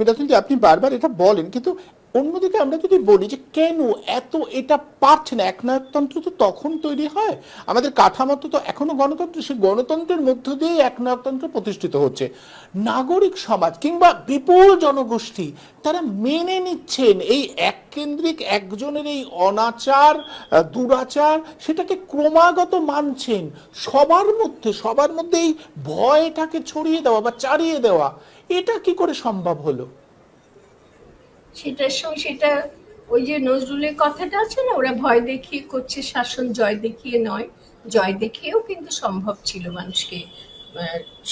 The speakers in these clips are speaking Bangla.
মিরাজুল আপনি বারবার এটা বলেন, কিন্তু অন্যদিকে আমরা যদি বলি যে কেন এত এটা পারছে না, একনায়কতন্ত্র তো তখন তৈরি হয়। আমাদের কাঠামো তো এখনও গণতন্ত্র, সেই গণতন্ত্রের মধ্য দিয়ে একনায়কতন্ত্র প্রতিষ্ঠিত হচ্ছে। নাগরিক সমাজ কিংবা বিপুল জনগোষ্ঠী, তারা মেনে নিচ্ছেন এই এককেন্দ্রিক, একজনের এই অনাচার দুরাচার, সেটাকে ক্রমাগত মানছেন। সবার মধ্যে সবার মধ্যে এই ভয়টাকে ছড়িয়ে দেওয়া বা চারিয়ে দেওয়া এটা কি করে সম্ভব হলো? সেটার সঙ্গে সেটা ওই যে নজরুলের কথাটা আছে না ওরা ভয় দেখিয়ে করছে শাসন জয় দেখিয়ে নয়। জয় দেখিয়েও কিন্তু সম্ভব ছিল মানুষকে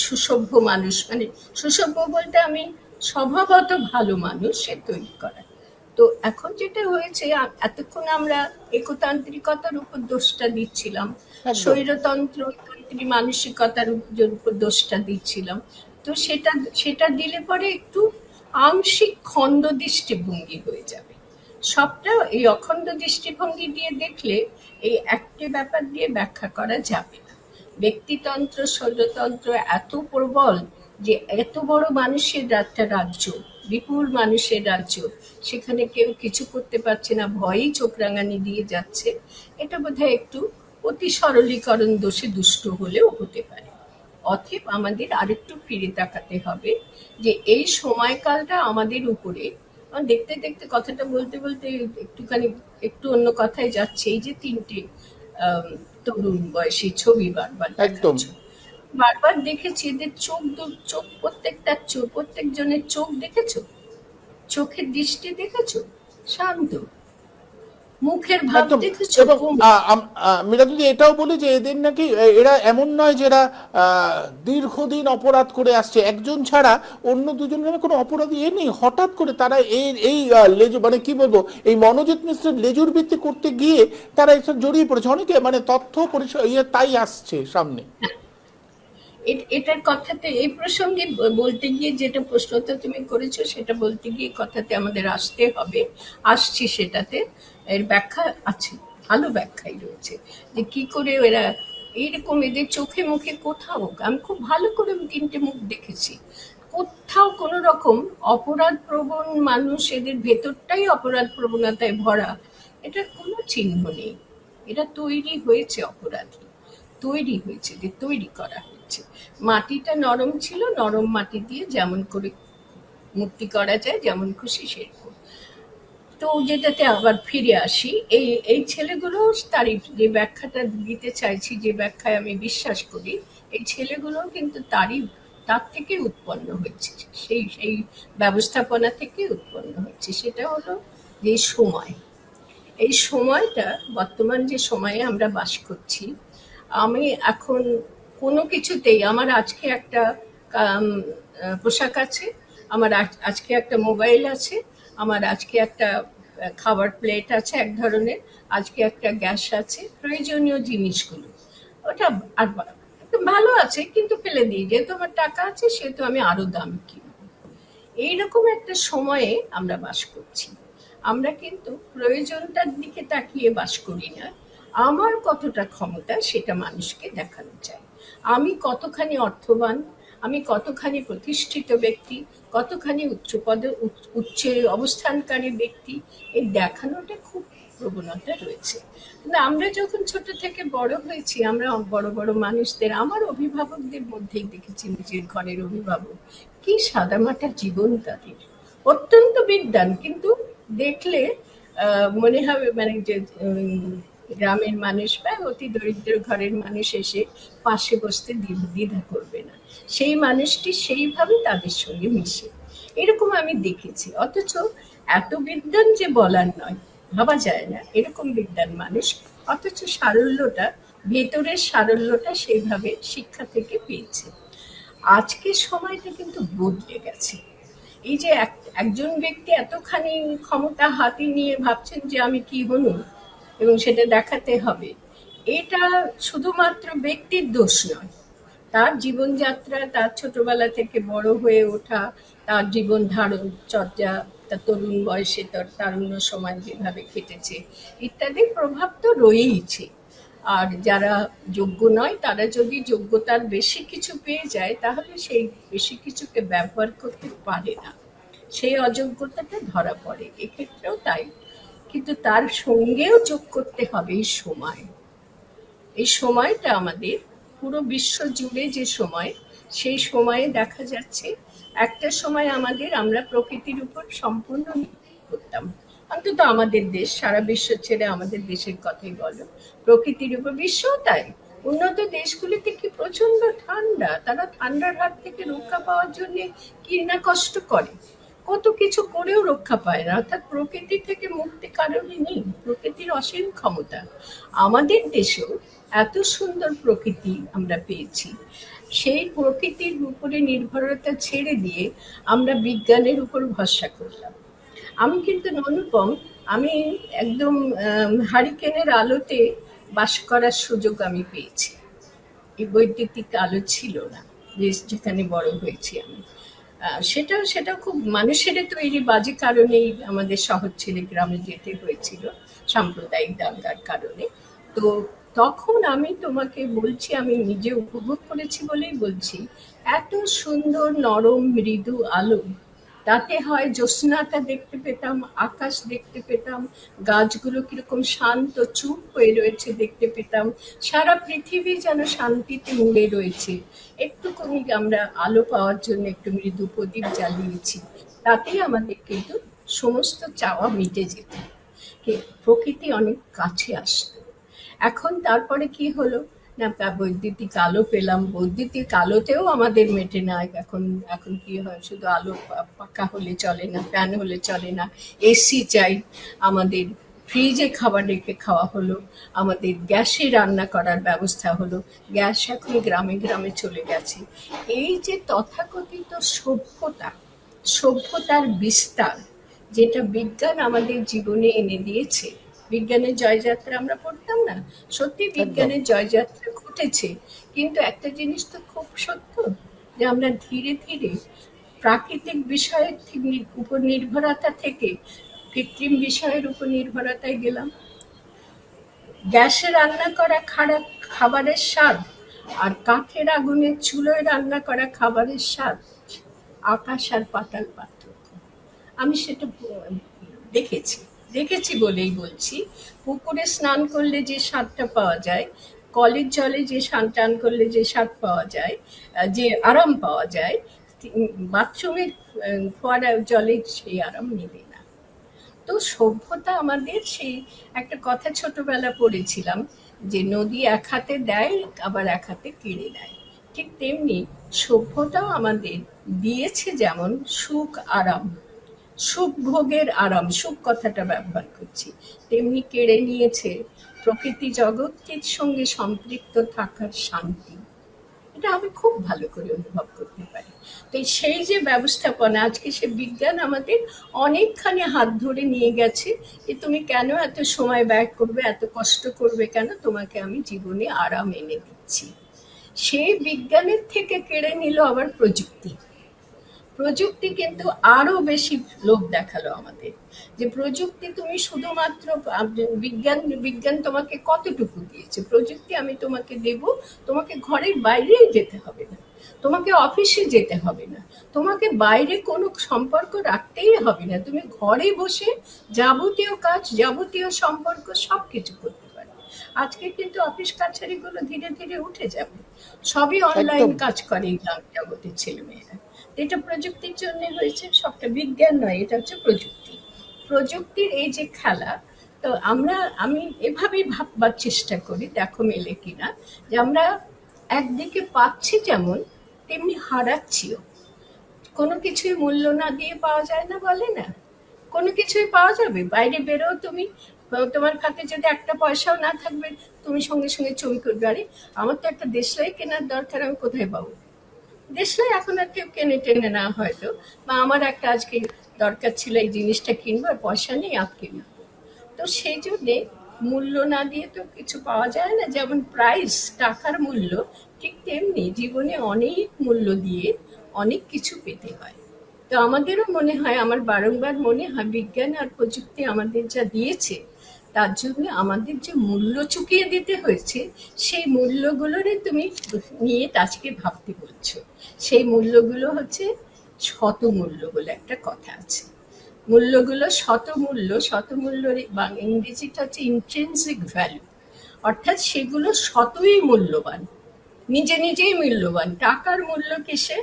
সুসভ্য মানুষ। মানে সুসভ্য বলতে আমি স্বভাবত ভালো মানুষ সে তৈরি করা। তো এখন যেটা হয়েছে এতক্ষণ আমরা একতান্ত্রিকতার উপর দোষটা দিচ্ছিলাম। স্বৈরতন্ত্র মানসিকতার উপর দোষটা দিচ্ছিলাম। তো সেটা সেটা দিলে পরে একটু আংশিক খণ্ড দৃষ্টিভঙ্গি হয়ে যাবে। সবটা এই অখণ্ড দৃষ্টিভঙ্গি দিয়ে দেখলে এই একটি ব্যাপার দিয়ে ব্যাখ্যা করা যাবে না। ব্যক্তিতন্ত্র স্বৈরতন্ত্র এত প্রবল যে এত বড় মানুষের একটা রাজ্য, বিপুল মানুষের রাজ্য, সেখানে কেউ কিছু করতে পারছে না, ভয়ই চোখ রাঙানি দিয়ে যাচ্ছে, এটা বোধহয় একটু অতি সরলীকরণ, দোষে দুষ্ট হলেও হতে পারে। অতএব আমাদের আরেকটু ফিরে তাকাতে হবে যে এই সময়কালটা আমাদের উপরে দেখতে দেখতে কথাটা বলতে বলতে একটুখানি একটু অন্য কথায় যাচ্ছে। এই যে তিনটে তরুণ বয়সী ছবি বারবার একদম। বারবার দেখেছি এদের চোখ দু- চোখ প্রত্যেকটা চোখ প্রত্যেকজনের চোখ দেখেছ? চোখের দৃষ্টি দেখেছ? শান্ত। মুখের ভাব দেখেছ যদি এটাও বলি যে এদের নাকি এরা এমন নয় যে এরা দীর্ঘদিন অপরাধ করে আসছে একজন ছাড়া অন্য দুজনের কোনো অপরাধী এ নেই। হঠাৎ করে তারা এই এই লেজু মানে কি বলব এই মনোজিৎ মিশ্রের লেজুর ভিত্তি করতে গিয়ে তারা এসব জড়িয়ে পড়েছে। অনেকে মানে তথ্য পরিষদ ইয়ে তাই আসছে সামনে। এ- এটার কথাতে, এই প্রসঙ্গে বলতে গিয়ে যেটা প্রশ্নটা তুমি করেছ, সেটা বলতে গিয়ে কথাতে আমাদের আসতে হবে, আসছি সেটাতে। এর ব্যাখ্যা আছে, ভালো ব্যাখ্যাই রয়েছে, যে কি করে এরা, এইরকম এদের চোখে মুখে কোথাও, আমি খুব ভালো করে তিনটে মুখ দেখেছি। কোথাও কোনো রকম অপরাধ প্রবণ মানুষ এদের ভেতরটাই অপরাধ প্রবণতায় ভরা, এটার কোনো চিহ্ন নেই। এটা তৈরি হয়েছে অপরাধী, তৈরি হয়েছে, যে তৈরি করা। হয়েছে। মাটিটা নরম ছিল, নরম মাটি দিয়ে যেমন করে মূর্তি করা যায়, যেমন খুশি সেরকম। তো যেটাতে আবার ফিরে আসি, এই এই ছেলেগুলো তারই যে ব্যাখ্যাটা দিতে চাইছি, যে ব্যাখ্যায় আমি বিশ্বাস করি, এই ছেলেগুলো কিন্তু তারই, তার থেকে উৎপন্ন হয়েছে সেই সেই ব্যবস্থাপনা থেকে উৎপন্ন হয়েছে সেটা হলো যে সময়। এই সময়টা, বর্তমান যে সময়ে আমরা বাস করছি, আমি এখন কোনো কিছুতেই আমার আজকে একটা পোশাক আছে, আমার আজ- আজকে একটা মোবাইল আছে, আমার আজকে একটা খাবার প্লেট আছে এক ধরনের, আজকে একটা গ্যাস আছে, প্রয়োজনীয় জিনিসগুলো। ওটা আর ভালো আছে, কিন্তু ফেলে দিই, যেহেতু আমার টাকা আছে, সেহেতু আমি আরও দাম কিনবো। এইরকম একটা সময়ে আমরা বাস করছি। আমরা কিন্তু প্রয়োজনটার দিকে তাকিয়ে বাস করি না আমার কতটা ক্ষমতা সেটা মানুষকে দেখানো চাই। আমি কতখানি অর্থবান, আমি কতখানি প্রতিষ্ঠিত ব্যক্তি, কতখানি উচ্চ পদে, উচ্চ- অবস্থানকারী ব্যক্তি, এই দেখানোটা খুব প্রবণতা রয়েছে। কিন্তু আমরা যখন ছোট থেকে বড় হয়েছি, আমরা বড় বড় মানুষদের, আমার অভিভাবকদের মধ্যেই দেখেছি নিজের ঘরের অভিভাবক। কি সাদামাটা জীবন তাদের। অত্যন্ত বিদ্যান কিন্তু দেখলে মনে হবে মানে যে গ্রামের মানুষ বা অতি দরিদ্র ঘরের মানুষ এসে পাশে বসতে দ্বিধা করবে না। সেই মানুষটি সেইভাবে তাদের সঙ্গে মিশে। এরকম আমি দেখেছি। অথচ এত বিদ্যান যে বলার নয়, ভাবা যায় না। এরকম বিদ্যান মানুষ, অথচ সারল্যটা, ভেতরের সারল্যটা সেইভাবে শিক্ষা থেকে পেয়েছে। আজকের সময়টা কিন্তু বদলে গেছে। এই যে এক- একজন ব্যক্তি এতখানি ক্ষমতা হাতে নিয়ে ভাবছেন যে আমি কি হনু এবং সেটা দেখাতে হবে। এটা শুধুমাত্র ব্যক্তির দোষ নয়। তার জীবনযাত্রা, তার ছোটবেলা থেকে বড় হয়ে ওঠা, তার জীবন ধারণ, চর্যা, তার তরুণ বয়সে তার তারুণ্য সময় যেভাবে কেটেছে ইত্যাদির প্রভাব তো রয়েইছে। আর যারা যোগ্য নয়, তারা যদি যোগ্যতার বেশি কিছু পেয়ে যায়, তাহলে সেই বেশি কিছুকে ব্যবহার করতে পারে না। সেই অযোগ্যতাটা ধরা পড়ে। এক্ষেত্রেও তাই। কিন্তু তার সঙ্গেও যোগ করতে হবে এই সময়। এই সময়টা আমাদের পুরো বিশ্ব জুড়ে যে সময়, সেই সময়ে দেখা যাচ্ছে একটা সময় আমাদের আমরা প্রকৃতির উপর সম্পূর্ণ করতাম। অন্তত আমাদের দেশ, সারা বিশ্ব ছেড়ে আমাদের দেশের কথাই বলো, প্রকৃতির উপর বিশ্বও তাই। উন্নত দেশগুলিতে কি প্রচণ্ড ঠান্ডা? তারা ঠান্ডার হাত থেকে রক্ষা পাওয়ার জন্য কি না কষ্ট করে? কত কিছু করেও রক্ষা পায় না। অর্থাৎ প্রকৃতি থেকে মুক্তি কারণে নেই, প্রকৃতির অসীম ক্ষমতা। আমাদের দেশেও এত সুন্দর প্রকৃতি আমরা পেয়েছি। সেই প্রকৃতির উপরে নির্ভরতা ছেড়ে দিয়ে আমরা বিজ্ঞানের উপর ভরসা করলাম। আমি কিন্তু অনুপম আমি একদম হারিকেনের আলোতে বাস করার সুযোগ আমি পেয়েছি। এই বৈদ্যুতিক আলো ছিল না যেখানে বড় হয়েছি আমি। সেটা সেটা খুব মানুষের তৈরি বাজে কারণেই আমাদের শহর ছেলে গ্রামে যেতে হয়েছিল, সাম্প্রদায়িক দাঙ্গার কারণে। তো তখন আমি তোমাকে বলছি, আমি নিজে উপভোগ করেছি বলেই বলছি, এত সুন্দর নরম মৃদু আলো তাতে হয় জ্যোৎস্নাটা দেখতে পেতাম, আকাশ দেখতে পেতাম, গাছগুলো কীরকম শান্ত চুপ হয়ে রয়েছে দেখতে পেতাম। সারা পৃথিবী যেন শান্তিতে মুড়ে রয়েছে। একটুখানি আমরা আলো পাওয়ার জন্য একটু মৃদু প্রদীপ জ্বালিয়েছি। তাতেই আমাদের কিন্তু সমস্ত চাওয়া মিটে যেত। প্রকৃতি অনেক কাছে আসতো। এখন তারপরে কি হলো? না বৈদ্যুতিক আলো পেলাম। বৈদ্যুতিক আলোতেও আমাদের মেটে না, এখন এখন কি হয়? শুধু আলো পাকা হলে চলে না, ফ্যান হলে চলে না। এসি চাই। আমাদের ফ্রিজে খাবার রেখে খাওয়া হলো। আমাদের গ্যাসে রান্না করার ব্যবস্থা হলো। গ্যাস এখন গ্রামে গ্রামে চলে গেছে। এই যে তথাকথিত সভ্যতা, সভ্যতার বিস্তার, যেটা বিজ্ঞান আমাদের জীবনে এনে দিয়েছে বিজ্ঞানের জয়যাত্রা আমরা পড়তাম না। সত্যি বিজ্ঞানের জয়যাত্রা ঘটেছে। কিন্তু একটা জিনিস তো খুব সত্য যে আমরা ধীরে ধীরে প্রাকৃতিক বিষয়ের উপর নির্ভরতা থেকে কৃত্রিম বিষয়ের উপর নির্ভরতায় গেলাম। গ্যাসে রান্না করা খারাপ খাবারের স্বাদ আর কাঠের আগুনের চুলোয় রান্না করা খাবারের স্বাদ আকাশ আর পাতাল পার্থক্য। আমি সেটা দেখেছি। দেখেছি বলেই বলছি। পুকুরে স্নান করলে যে স্বাদটা পাওয়া যায়, কলের জলে যে স্নান টান করলে যে স্বাদ পাওয়া যায় যে আরাম পাওয়া যায় বাথরুমের ফোয়ারা জলে সেই আরাম নেবে না। তো সভ্যতা আমাদের সেই একটা কথা ছোটবেলা পড়েছিলাম যে নদী এক হাতে দেয়, আবার এক হাতে কেড়ে নেয়। ঠিক তেমনি সভ্যতাও আমাদের দিয়েছে যেমন সুখ, আরাম। সুখ ভোগের আরাম, সুখ কথাটা ব্যবহার করছি। তেমনি কেড়ে নিয়েছে প্রকৃতি জগতের সঙ্গে সম্পৃক্ত থাকার শান্তি। এটা আমি খুব ভালো করে অনুভব করতে পারি। তো সেই যে ব্যবস্থাপনা, আজকে সে বিজ্ঞান আমাদের অনেকখানি হাত ধরে নিয়ে গেছে যে তুমি কেন এত সময় ব্যয় করবে, এত কষ্ট করবে কেন? তোমাকে আমি জীবনে আরাম এনে দিচ্ছি। সেই বিজ্ঞানের থেকে কেড়ে নিল আবার প্রযুক্তি। প্রযুক্তি কিন্তু আরও বেশি লোভ দেখাল আমাদের। যে প্রযুক্তি তুমি শুধুমাত্র বিজ্ঞান বিজ্ঞান তোমাকে কতটুকু দিয়েছে? প্রযুক্তি আমি তোমাকে দেব তোমাকে ঘরের বাইরেই যেতে হবে না। তোমাকে অফিসে যেতে হবে না। তোমাকে বাইরে কোনো সম্পর্ক রাখতেই হবে না। তুমি ঘরে বসে যাবতীয় কাজ যাবতীয় সম্পর্ক সব কিছু করতে পারবে। আজকে কিন্তু অফিস কাছারিগুলো ধীরে ধীরে উঠে যাবে। সবই অনলাইন কাজ করে গ্রাম জগতের ছেলেমেয়েরা। এটা প্রযুক্তির জন্য হয়েছে, সবটা বিজ্ঞান নয়, এটা হচ্ছে প্রযুক্তি। প্রযুক্তির এই যে খেলা, তো আমরা, আমি এভাবেই ভাববার চেষ্টা করি, দেখো মেলে কিনা, যে আমরা একদিকে পাচ্ছি যেমন, তেমনি হারাচ্ছিও। কোনো কিছুই মূল্য না দিয়ে পাওয়া যায় না বলে না। কোনো কিছুই পাওয়া যাবে? বাইরে বেরো তুমি, তোমার খাতে যদি একটা পয়সাও না থাকবে, তুমি সঙ্গে সঙ্গে ছবি করবে আরে, আমার তো একটা দেশলাই কেনার দরকার, আমি কোথায় পাবো? দেশলাই এখন আর কেউ কেনে টেনে না হয়তো। বা আমার একটা আজকে দরকার ছিল এই জিনিসটা কিনবো আর পয়সা নেই আজকে কিনবো। তো সেই জন্যে মূল্য না দিয়ে তো কিছু পাওয়া যায় না। যেমন প্রাইস টাকার মূল্য, ঠিক তেমনি জীবনে অনেক মূল্য দিয়ে অনেক কিছু পেতে হয়। তো আমাদেরও মনে হয়, আমার বারংবার মনে হয়, বিজ্ঞান আর প্রযুক্তি আমাদের যা দিয়েছে তার জন্য আমাদের যে মূল্য চুকিয়ে দিতে হয়েছে, সেই মূল্যগুলোরে তুমি নিয়ে আজকে ভাবতে বলছো। সেই মূল্যগুলো হচ্ছে শতমূল্য বলে একটা কথা আছে। মূল্যগুলো শতমূল্য শতমূল্যর বা ইংরেজিটা হচ্ছে ইন্ট্রেন্সিক ভ্যালু অর্থাৎ সেগুলো শতই মূল্যবান, নিজে নিজেই মূল্যবান। টাকার মূল্য কিসে?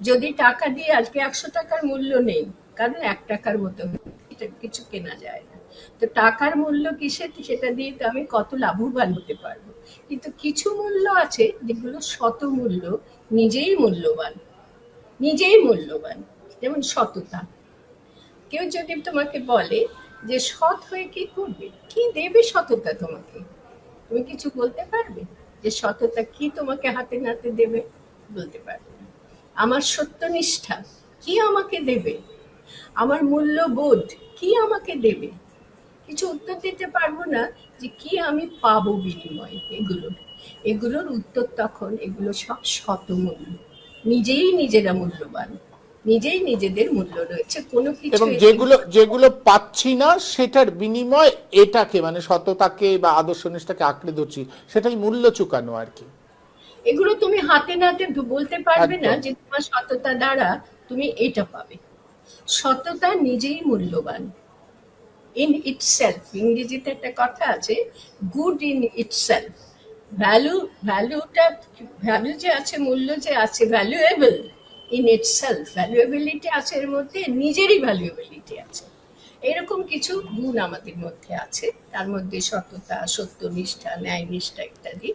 যদি টাকা দিয়ে আজকে একশো টাকার মূল্য নেই, কারণ এক টাকার মতো কিছু কেনা যায় না। তো টাকার মূল্য কিসে সেটা দিয়ে তো আমি কত লাভবান হতে পারব। কিন্তু কিছু মূল্য আছে যেগুলো শত মূল্য নিজেই মূল্যবান। নিজেই মূল্যবান, যেমন সততা। কেউ যদি তোমাকে বলে যে সৎ হয়ে কি করবে? কি দেবে সততা তোমাকে? তুমি কিছু বলতে পারবে? যে সততা কি তোমাকে হাতে নাতে দেবে? বলতে পারবে আমার সত্যনিষ্ঠা কি আমাকে দেবে? আমার মূল্যবোধ কি আমাকে দেবে? কিছু উত্তর দিতে পারব না যে কি আমি পাবো বিনিময়ে এগুলোর। এগুলোর উত্তর তখন এগুলো সব শতমূল্য। নিজেই নিজেরা মূল্যবান। নিজেই নিজেদের মূল্য রয়েছে। কোনো কিছু এবং যেগুলো যেগুলো পাচ্ছি না সেটার বিনিময় এটাকে মানে সততাকে বা আদর্শ নিষ্ঠাকে আঁকড়ে ধরছি সেটাই মূল্য চুকানো আর কি। এগুলো তুমি হাতে নাতে বলতে পারবে না যে তোমার সততা দ্বারা তুমি এটা পাবে। সততা নিজেই মূল্যবান। ইন ইটসেলফ ইংরেজিতে একটা কথা আছে গুড ইন ইটসেলফ ভ্যালু ভ্যালুটা ভ্যালু যে আছে, মূল্য যে আছে ভ্যালুয়েবল ইন ইটসেলফ ভ্যালুয়েবিলিটি আছে এর মধ্যে, নিজেরই ভ্যালুয়েবিলিটি আছে। এরকম কিছু গুণ আমাদের মধ্যে আছে, তার মধ্যে সততা, সত্যনিষ্ঠা, ন্যায়নিষ্ঠা ইত্যাদি।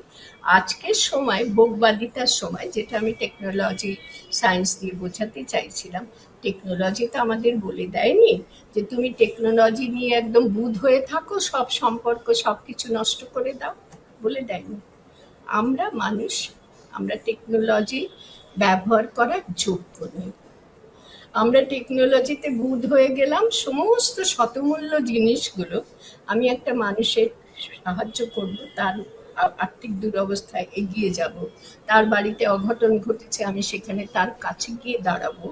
আজকের সময়, ভোগবাদিতার সময়, যেটা আমি টেকনোলজি সায়েন্স দিয়ে বোঝাতে চাইছিলাম টেকনোলজি তো আমাদের বলে দেয়নি যে তুমি টেকনোলজি নিয়ে একদম বুধ হয়ে থাকো, সব সম্পর্ক সব কিছু নষ্ট করে দাও, বলে দেয়নি। আমরা মানুষ, আমরা টেকনোলজি ব্যবহার করার যোগ্য নই। আমরা টেকনোলজিতে বুধ হয়ে গেলাম, সমস্ত শতমূল্য জিনিসগুলো আমি একটা মানুষের সাহায্য করব, তার আর্থিক দুরবস্থায় এগিয়ে যাব, তার বাড়িতে অঘটন ঘটেছে, আমি সেখানে তার কাছে গিয়ে দাঁড়াবো।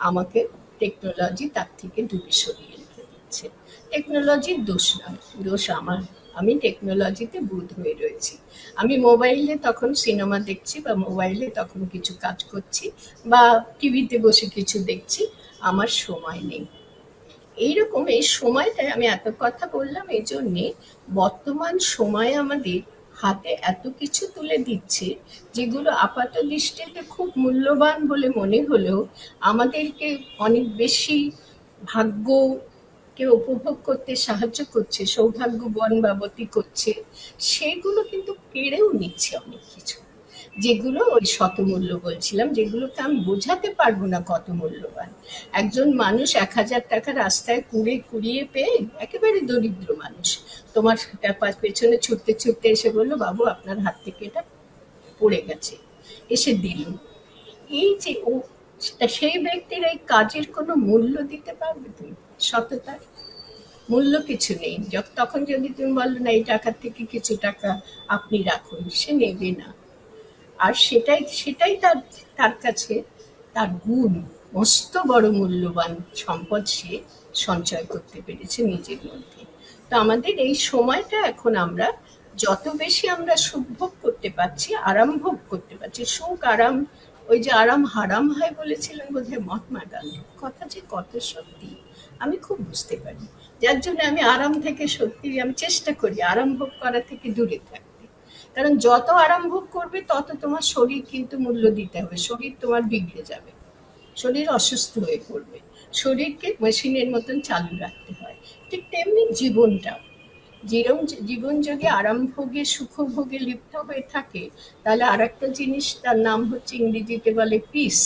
আমাকে টেকনোলজি তার থেকে দূরে সরিয়ে রেখে দিচ্ছে। টেকনোলজির দোষ নয় দোষ আমার। আমি টেকনোলজিতে বুধ হয়ে রয়েছি। আমি মোবাইলে তখন সিনেমা দেখছি বা মোবাইলে তখন কিছু কাজ করছি বা টিভিতে বসে কিছু দেখছি, আমার সময় নেই। এইরকম এই সময়টায় আমি এত কথা বললাম, এই জন্যে বর্তমান সময় আমাদের হাতে এত কিছু তুলে দিচ্ছে, যেগুলো আপাত দৃষ্টিতে খুব মূল্যবান বলে মনে হলেও আমাদেরকে অনেক বেশি ভাগ্যকে উপভোগ করতে সাহায্য করছে সৌভাগ্য বন বাবতী করছে, সেগুলো কিন্তু কেড়েও নিচ্ছে অনেক কিছু। যেগুলো ওই শতমূল্য বলছিলাম, যেগুলোকে আমি বোঝাতে পারব না কত মূল্যবান। একজন মানুষ এক হাজার টাকা রাস্তায় কুড়ে কুড়িয়ে পেয়ে একেবারে দরিদ্র মানুষ। তোমার পেছনে ছুটতে ছুটতে এসে বলল, বাবু, আপনার হাত থেকে এটা পড়ে গেছে। এসে দিল। এই যে ও সেই ব্যক্তির এই কাজের কোনো মূল্য দিতে পারবে তুমি? সততার মূল্য কিছু নেই। তখন যদি তুমি বলো না, এই টাকার থেকে কিছু টাকা আপনি রাখুন। সে নেবে না। আর সেটাই সেটাই তার তার কাছে তার গুণ মস্ত বড় মূল্যবান সম্পদ সে সঞ্চয় করতে পেরেছে নিজের মধ্যে। তো আমাদের এই সময়টা এখন আমরা যত বেশি আমরা সুখ ভোগ করতে পারছি, আরাম ভোগ করতে পারছি, সুখ, আরাম, ওই যে আরাম হারাম হয় বলেছিলেন বোধহয় মহাত্মা গান্ধী, কথা যে কত সত্যি, আমি খুব বুঝতে পারি। যার জন্য আমি আরাম থেকে সত্যি, আমি চেষ্টা করি আরাম ভোগ করা থেকে দূরে থাকতে কারণ যত আরাম ভোগ করবে, তত তোমার শরীর কিন্তু মূল্য দিতে হবে। শরীর তোমার বিগড়ে যাবে। শরীর অসুস্থ হয়ে পড়বে। শরীরকে মেশিনের মতন চালু রাখতে হয়। ঠিক তেমনি জীবনটাও যেরম জীবন যদি আরাম ভোগে সুখ ভোগে লিপ্ত হয়ে থাকে, তাহলে আর একটা জিনিস, তার নাম হচ্ছে ইংরেজিতে বলে পিস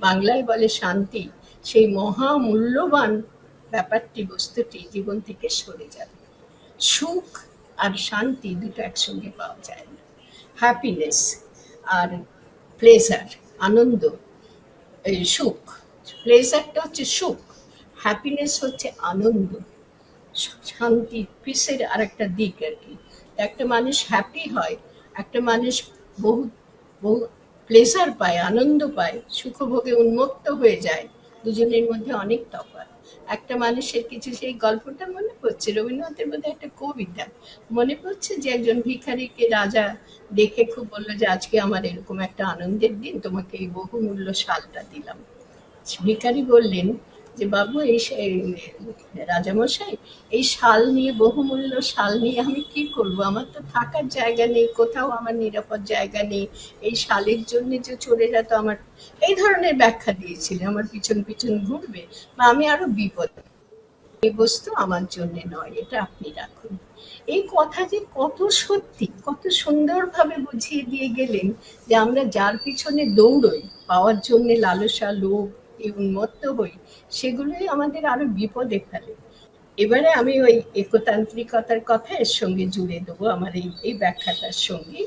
বাংলায় বলে শান্তি। সেই মহা মূল্যবান ব্যাপারটি, বস্তুটি জীবন থেকে সরে যাবে। সুখ আর শান্তি দুটো একসঙ্গে পাওয়া যায় না। হ্যাপিনেস আর প্লেজার আনন্দ সুখ। প্লেজারটা হচ্ছে সুখ হ্যাপিনেস হচ্ছে আনন্দ। শান্তি পিসের আর একটা দিক আর কি। একটা মানুষ হ্যাপি হয়, একটা মানুষ বহু বহু প্লেজার পায়, আনন্দ পায়, সুখভোগে উন্মুক্ত হয়ে যায়, দুজনের মধ্যে অনেক তফাৎ। একটা মানুষের কিছু সেই গল্পটা মনে পড়ছে। রবীন্দ্রনাথের মধ্যে একটা কবিতা। মনে পড়ছে যে একজন ভিখারিকে রাজা দেখে খুব বলল যে, আজকে আমার এরকম একটা আনন্দের দিন, তোমাকে এই বহুমূল্য শালটা দিলাম। ভিখারি বললেন যে বাবু, এই রাজামশাই, এই শাল নিয়ে, বহুমূল্য শাল নিয়ে আমি কি করব? আমার তো থাকার জায়গা নেই, কোথাও আমার নিরাপদ জায়গা নেই। এই শালের জন্য যে চোরেরা তো আমার, এই ধরনের ব্যাখ্যা দিয়েছিল, আমার পিছন পিছন ঘুরবে। বা আমি আরও বিপদ এই বস্তু আমার জন্য নয়, এটা আপনি রাখুন। এই কথা যে কত সত্যি, কত সুন্দরভাবে বুঝিয়ে দিয়ে গেলেন যে আমরা যার পিছনে দৌড়ই, পাওয়ার জন্য লালসা লোভ এই উন্মত্ত হই, সেগুলোই আমাদের আরও বিপদে ফেলে। এবারে আমি ওই একতান্ত্রিকতার কথা এর সঙ্গে জুড়ে দেবো, আমার এই এই ব্যাখ্যাটার সঙ্গে।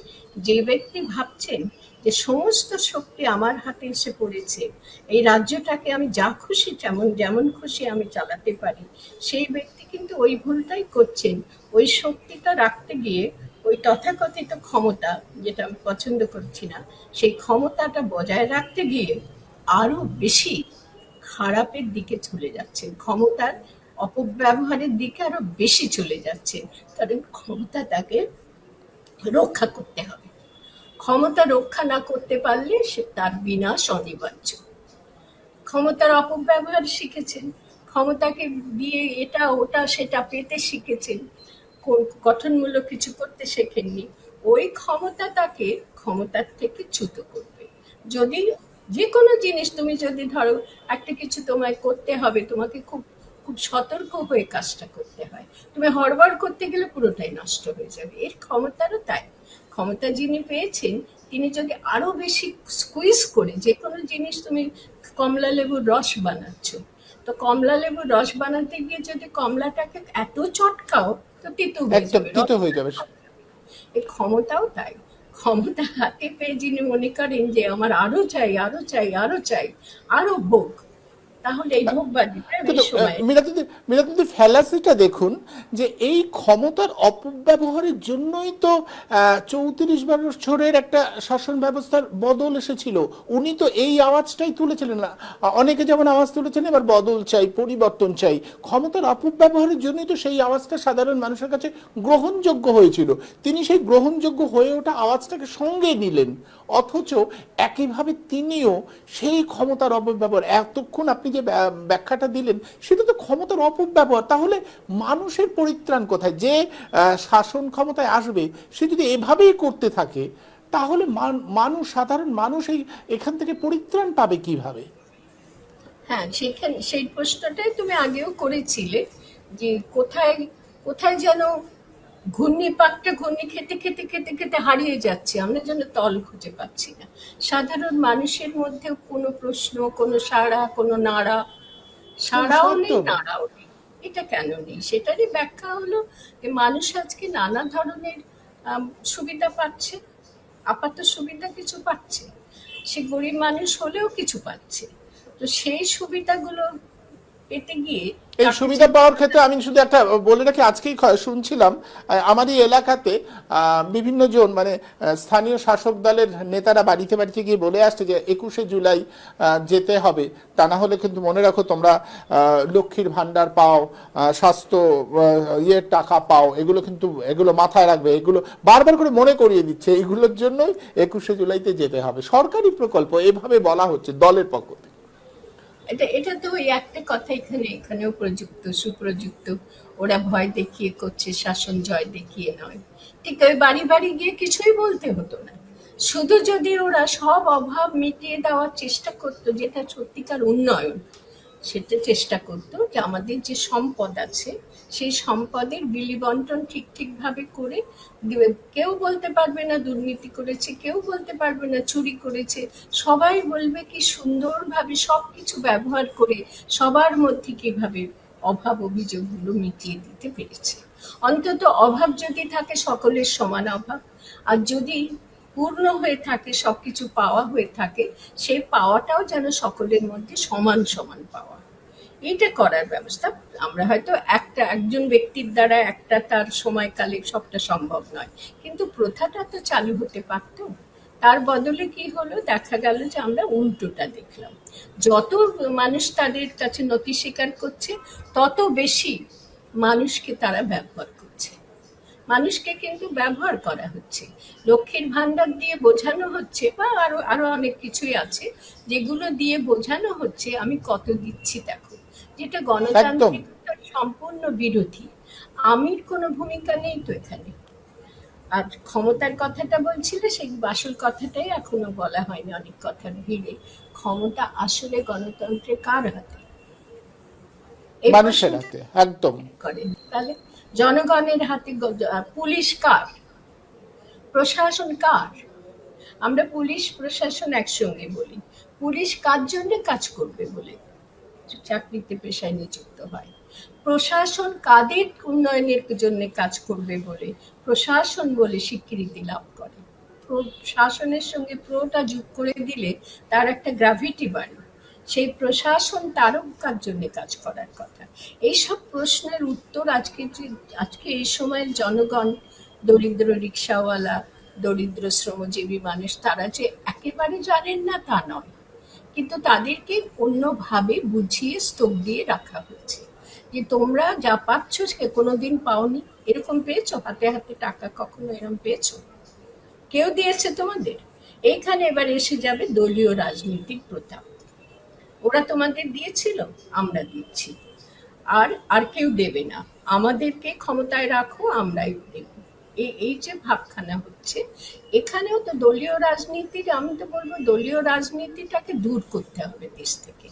যে ব্যক্তি ভাবছেন যে সমস্ত শক্তি আমার হাতে এসে পড়েছে, এই রাজ্যটাকে আমি যা খুশি তেমন, যেমন খুশি আমি চালাতে পারি, সেই ব্যক্তি কিন্তু ওই ভুলটাই করছেন। ওই শক্তিটা রাখতে গিয়ে ওই তথাকথিত ক্ষমতা, যেটা আমি পছন্দ করছি না, সেই ক্ষমতাটা বজায় রাখতে গিয়ে আরও বেশি খারাপের দিকে চলে যাচ্ছেন ক্ষমতার অপব্যবহারের দিকে আরও বেশি চলে যাচ্ছে। কারণ ক্ষমতা তাকে রক্ষা করতে হবে। ক্ষমতা রক্ষা না করতে পারলে সে তার বিনাশ অনিবার্য। ক্ষমতার অপব্যবহার শিখেছেন। ক্ষমতাকে দিয়ে এটা, ওটা, সেটা পেতে শিখেছেন। গঠনমূলক কিছু করতে শেখেননি। ওই ক্ষমতা তাকে ক্ষমতার থেকে চ্যুত করবে। যদি যে কোনো জিনিস তুমি যদি ধরো একটা কিছু তোমায় করতে হবে তোমাকে খুব খুব সতর্ক হয়ে কাজটা করতে হয়। তুমি হড়বড় করতে গেলে পুরোটাই নষ্ট হয়ে যাবে। এর ক্ষমতারও তাই। ক্ষমতা যিনি পেয়েছেন তিনি যদি আরও বেশি স্কুইজ করে যে কোনো জিনিস তুমি কমলা লেবুর রস বানাচ্ছ তো কমলা লেবুর রস বানাতে গিয়ে যদি কমলাটাকে এত চটকাও তো তিতো হয়ে যাবে এই ক্ষমতাও তাই। ক্ষমতা হাতে পেয়ে যিনি মনে করেন যে আমার আরও চাই আরও চাই আরও চাই, আরও ভোগ। তাহলে এই ফ্যালাসিটা দেখুন যে এই ক্ষমতার অপব্যবহারের জন্যই তো চৌত্রিশ বছরের একটা শাসন ব্যবস্থার বদল এসেছিল। উনি তো এই আওয়াজটাই তুলেছিলেন। না অনেকে যেমন আওয়াজ তুলেছেন এবার বদল চাই পরিবর্তন চাই। ক্ষমতার অপব্যবহারের জন্যই তো সেই আওয়াজটা সাধারণ মানুষের কাছে গ্রহণযোগ্য হয়েছিল। তিনি সেই গ্রহণযোগ্য হয়ে ওঠা আওয়াজটাকে সঙ্গে নিলেন। অথচ একইভাবে তিনিও সেই ক্ষমতার অপব্যবহার এতক্ষণ আপনি যে ব্যা- ব্যাখ্যাটা দিলেন, সেটা তো ক্ষমতার অপব্যবহার। তাহলে মানুষের পরিত্রাণ কোথায়? যে শাসন ক্ষমতায় আসবে, সে যদি এভাবেই করতে থাকে, তাহলে মানুষ, সাধারণ মানুষ এই, এখান থেকে পরিত্রাণ পাবে কীভাবে? হ্যাঁ সেখানে, সেই প্রশ্নটাই তুমি আগেও করেছিলে যে কোথায় কোথায় যেন ঘূর্ণিপাকটা ঘূর্ণি খেতে খেতে খেতে খেতে হারিয়ে যাচ্ছে। আমরা যেন তল খুঁজে পাচ্ছি না। সাধারণ মানুষের মধ্যে কোনো প্রশ্ন কোনো সাড়া কোনো নাড়া সাড়াও নেই নাড়াও নেই। এটা কেন নেই? সেটারই ব্যাখ্যা হলো যে মানুষ আজকে নানা ধরনের সুবিধা পাচ্ছে আপাত সুবিধা কিছু পাচ্ছে। সে গরিব মানুষ হলেও কিছু পাচ্ছে। তো সেই সুবিধাগুলো পেতে গিয়ে এই সুবিধা পাওয়ার ক্ষেত্রে আমি শুধু একটা বলে রাখি আজকেই শুনছিলাম আমারই এলাকাতে বিভিন্ন জন মানে স্থানীয় শাসক দলের নেতারা বাড়িতে বাড়িতে গিয়ে বলে আসছে যে একুশে জুলাই যেতে হবে। তা না হলে কিন্তু মনে রাখো তোমরা লক্ষ্মীর ভান্ডার পাও স্বাস্থ্য ইয়ের টাকা পাও এগুলো কিন্তু এগুলো মাথায় রাখবে এগুলো বারবার করে মনে করিয়ে দিচ্ছে এগুলোর জন্যই একুশে জুলাইতে যেতে হবে। সরকারি প্রকল্প এভাবে বলা হচ্ছে দলের পক্ষ থেকে। এটা এটা তো ওই একটা কথা এখানে, এখানেও প্রযুক্ত, সুপ্রযুক্ত। ওরা ভয় দেখিয়ে করছে, শাসন জয় দেখিয়ে নয়। ঠিক ওই বাড়ি বাড়ি গিয়ে কিছুই বলতে হতো না। শুধু যদি ওরা সব অভাব মিটিয়ে দেওয়ার চেষ্টা করতো, যেটা সত্যিকার উন্নয়ন, সেটা চেষ্টা করতো যে আমাদের যে সম্পদ আছে সেই সম্পদের বিলি বন্টন ঠিক ঠিকভাবে করে। কেউ বলতে পারবে না দুর্নীতি করেছে, কেউ বলতে পারবে না চুরি করেছে। সবাই বলবে কি সুন্দরভাবে সবকিছু ব্যবহার করে সবার মধ্যে কীভাবে অভাব অভিযোগগুলো মিটিয়ে দিতে পেরেছে। অন্তত অভাব যদি থাকে সকলের সমান অভাব। আর যদি পূর্ণ হয়ে থাকে, সবকিছু পাওয়া হয়ে থাকে সেই পাওয়াটাও যেন সকলের মধ্যে সমান সমান পাওয়া। এইটা করার ব্যবস্থা। আমরা হয়তো একটা, একজন ব্যক্তির দ্বারা একটা তার সময়কালে সবটা সম্ভব নয়। কিন্তু প্রথাটা তো চালু হতে পারতো। তার বদলে কি হলো? দেখা গেল যে আমরা উল্টোটা দেখলাম। যত মানুষ তাদের কাছে নথি স্বীকার করছে, তত বেশি মানুষকে তারা ব্যবহার করছে। মানুষকে কিন্তু ব্যবহার করা হচ্ছে। লক্ষ্মীর ভান্ডার দিয়ে বোঝানো হচ্ছে বা আরও আরও অনেক কিছুই আছে। যেগুলো দিয়ে বোঝানো হচ্ছে, আমি কত দিচ্ছি দেখো। যেটা গণতান্ত্রিকতার সম্পূর্ণ বিরোধী আমির কোনো ভূমিকা নেই তো এখানে। আর ক্ষমতার কথাটা বলছিলে সেই আসল কথাটাই এখনও বলা হয়নি অনেক কথার ভিড়ে। ক্ষমতা আসলে গণতন্ত্রের কার হাতে? মানুষের হাতে একদম। তাহলে জনগণের হাতে পুলিশ কার? প্রশাসন কার? আমরা পুলিশ প্রশাসন একসঙ্গে বলি। পুলিশ কার জন্য কাজ করবে বলে? চাকরিতে পেশায় নিযুক্ত হয়। প্রশাসন কাদের উন্নয়নের জন্য কাজ করবে বলে প্রশাসন বলে স্বীকৃতি লাভ করে। প্রশাসনের সঙ্গে প্রোটা যোগ করে দিলে তার একটা গ্রাভিটি বাড়ে। সেই প্রশাসন তারও কার জন্য কাজ করার কথা? এইসব প্রশ্নের উত্তর আজকে আজকে এই সময়ের জনগণ, দরিদ্র রিক্সাওয়ালা, দরিদ্র শ্রমজীবী মানুষ, তারা যে একেবারে জানেন না তা নয়। কিন্তু তাদেরকে অন্যভাবে বুঝিয়ে স্তোক দিয়ে রাখা হয়েছে। যে তোমরা যা পাচ্ছ সে কোনোদিন পাওনি। এরকম পেয়েছ? হাতে হাতে টাকা কখনো এরকম পেয়েছ? কেউ দিয়েছে তোমাদের? এইখানে এবার এসে যাবে দলীয় রাজনীতির প্রতাপ। ওরা তোমাদের দিয়েছিল, আমরা দিচ্ছি। আর আর কেউ দেবে না। আমাদেরকে ক্ষমতায় রাখো, আমরাই দেব। এই যে ভাবখানা হচ্ছে, এখানেও তো দলীয় রাজনীতির, আমি তো বলব দলীয় রাজনীতিটাকে দূর করতে হবে দেশ থেকে।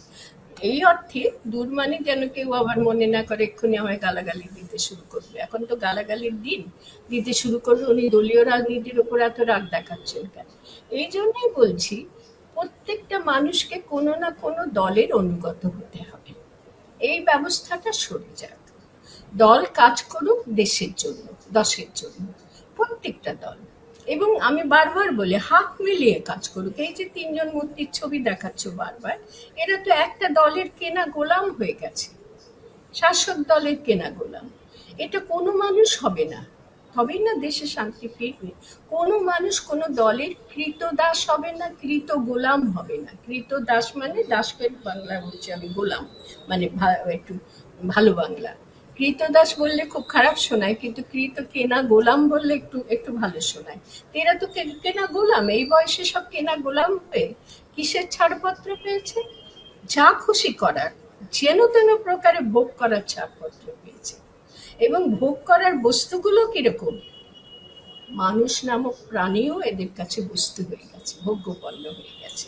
এই অর্থে দূর মানে যেন কেউ আবার মনে না করে এক্ষুনি আমায় গালাগালি দিতে শুরু করবে। এখন তো গালাগালির দিন, দিতে শুরু করবে উনি দলীয় রাজনীতির উপর এত রাগ দেখাচ্ছেন কেন? এই জন্যই বলছি, প্রত্যেকটা মানুষকে কোনো না কোনো দলের অনুগত হতে হবে। এই ব্যবস্থাটা সরে যাক। দল কাজ করুক দেশের জন্য, দশের জন্য, প্রত্যেকটা দল। এবং আমি বারবার বলি, হাত মিলিয়ে কাজ করুক। এই যে তিনজন মূর্তির ছবি দেখাচ্ছ বারবার, এরা তো একটা দলের কেনা গোলাম হয়ে গেছে। শাসক দলের কেনা গোলাম। এটা কোনো মানুষ হবে না। হবেই না দেশে শান্তি ফিরবে। কোনো মানুষ, কোনো দলের কৃত দাস হবে না, কৃত গোলাম হবে না। কৃত দাস মানে দাসকে বাংলা বলছি আমি, গোলাম। মানে একটু ভালো বাংলা। কৃতদাস বললে খুব খারাপ শোনায়, কিন্তু কৃত কেনা গোলাম বললে একটু একটু ভালো শোনায়। তো এরা তো কেনা গোলাম, এই বয়সে সব কেনা গোলাম হয়ে কিসের ছাড়পত্র পেয়েছে? যা খুশি করার, যেন তেন প্রকারে ভোগ করার ছাড়পত্র পেয়েছে। এবং ভোগ করার বস্তুগুলো কীরকম? মানুষ নামক প্রাণীও এদের কাছে বস্তু হয়ে গেছে, ভোগ্যপণ্য হয়ে গেছে।